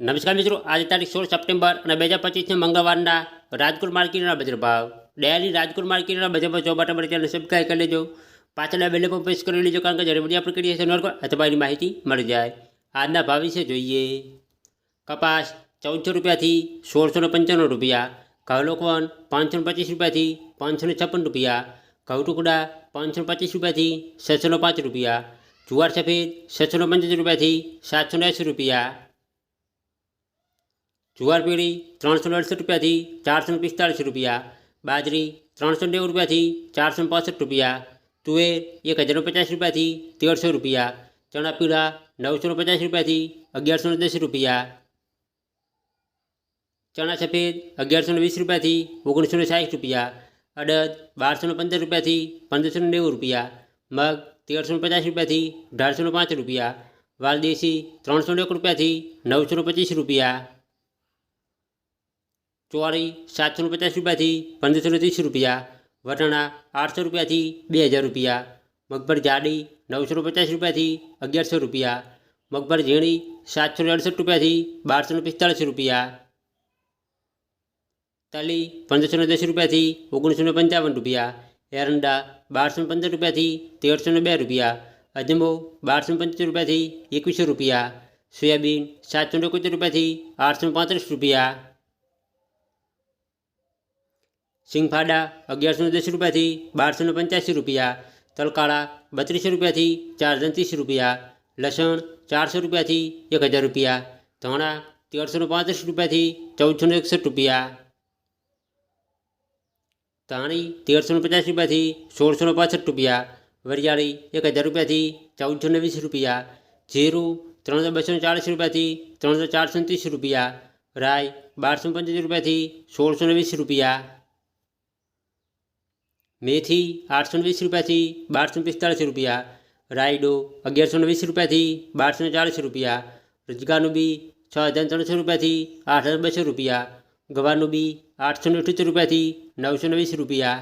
નમસ્કાર મિત્રો, આજે તારીખ સોળ સપ્ટેમ્બર અને બે હજાર પચીસને મંગળવારના રાજકોટ માર્કેટના બજાર ભાવ. ડેલી રાજકોટ માર્કેટના બજારમાં જોવા માટે ચેનલ સબસ્ક્રાઈબ કરી લેજો. પાછળના બેલે પર પ્રેસ કરી લેજો, કારણ કે જ્યારે બધી આપણે કરીએ છીએ અથવા માહિતી મળી જાય. આજના ભાવ વિશે જોઈએ. કપાસ ચૌદસો રૂપિયાથી સોળસો પંચાણું રૂપિયા ઘઉં લોકવન પાંચસો પચીસ રૂપિયાથી પાંચસો છપ્પન રૂપિયા, ઘઉં ટુકડા પાંચસો પચીસ રૂપિયાથી છસો પાંચ રૂપિયા, જુવાર સફેદ છસો પંચોતેર રૂપિયાથી સાતસો એંસી રૂપિયા જુવાર પીળી ત્રણસો ને અડસઠ રૂપિયાથી ચારસો ને પિસ્તાળીસ રૂપિયા બાજરી ત્રણસો નેવું રૂપિયાથી ચારસો ને પાસઠ રૂપિયા તુવેર એક હજાર પચાસ રૂપિયાથી તેરસો રૂપિયા ચણા પીળા નવસો ને પચાસ રૂપિયાથી અગિયારસો ને દસ રૂપિયા ચણા સફેદ અગિયારસો ને વીસ રૂપિયાથી ઓગણીસો ને સાઠ રૂપિયા અડદ બારસો ને પંદર રૂપિયાથી પંદરસો ને નેવું રૂપિયા મગ તેરસો ને પચાસ રૂપિયાથી અઢારસો ને પાંચ રૂપિયા વાલદેશી ત્રણસો ને એક રૂપિયાથી નવસો ને પચીસ રૂપિયા ચોરી સાતસો પચાસ રૂપિયાથી પંદરસો ને ત્રીસ રૂપિયા, વટાણા આઠસો રૂપિયાથી બે હજાર રૂપિયા, મગફળી જાડી નવસો પચાસ રૂપિયાથી અગિયારસો રૂપિયા, મગફળી ઝીણી સાતસો અડસઠ રૂપિયાથી બારસો પિસ્તાળીસ રૂપિયા, તલી પંદરસો ને દસ રૂપિયાથી ઓગણીસો ને પંચાવન રૂપિયા, એરંડા બારસો ને પંદર રૂપિયાથી તેરસો ને બે રૂપિયા, અજમો બારસો ને પંચોતેર રૂપિયાથી એકવીસો રૂપિયા, સોયાબીન સાતસો ને એકોતેર રૂપિયાથી આઠસો ને પાંત્રીસ રૂપિયા સિંગફાડા અગિયારસો ને દસ રૂપિયાથી બારસો ને પંચ્યાસી રૂપિયા તલકાળા બત્રીસો રૂપિયાથી ચારસો ને ત્રીસ રૂપિયા લસણ ચારસો રૂપિયાથી એક હજાર રૂપિયા ધાણા તેરસો ને પાંત્રીસ રૂપિયાથી ચૌદસો ને એકસઠ રૂપિયા ધાણી તેરસો ને પચાસ રૂપિયાથી સોળસો ને પાસઠ રૂપિયા વરિયાળી એક હજાર રૂપિયાથી ચૌદસો ને વીસ રૂપિયા જીરું ત્રણસો બસો ને ચાળીસ રૂપિયાથી ત્રણસો ચારસો ને ત્રીસ રૂપિયા રાય બારસો ને પંચોતેર રૂપિયાથી સોળસો ને વીસ રૂપિયા મેથી આઠસો વીસ રૂપિયાથી બારસો પિસ્તાળીસ રૂપિયા, રાયડો અગિયારસો વીસ રૂપિયાથી બારસો ને ચાળીસ રૂપિયા રજગાનું બી છ હજાર ત્રણસો રૂપિયાથી આઠ હજાર બસો રૂપિયા ગવાનું બી આઠસો ને અઠ્યોતેર રૂપિયાથી નવસો વીસ રૂપિયા.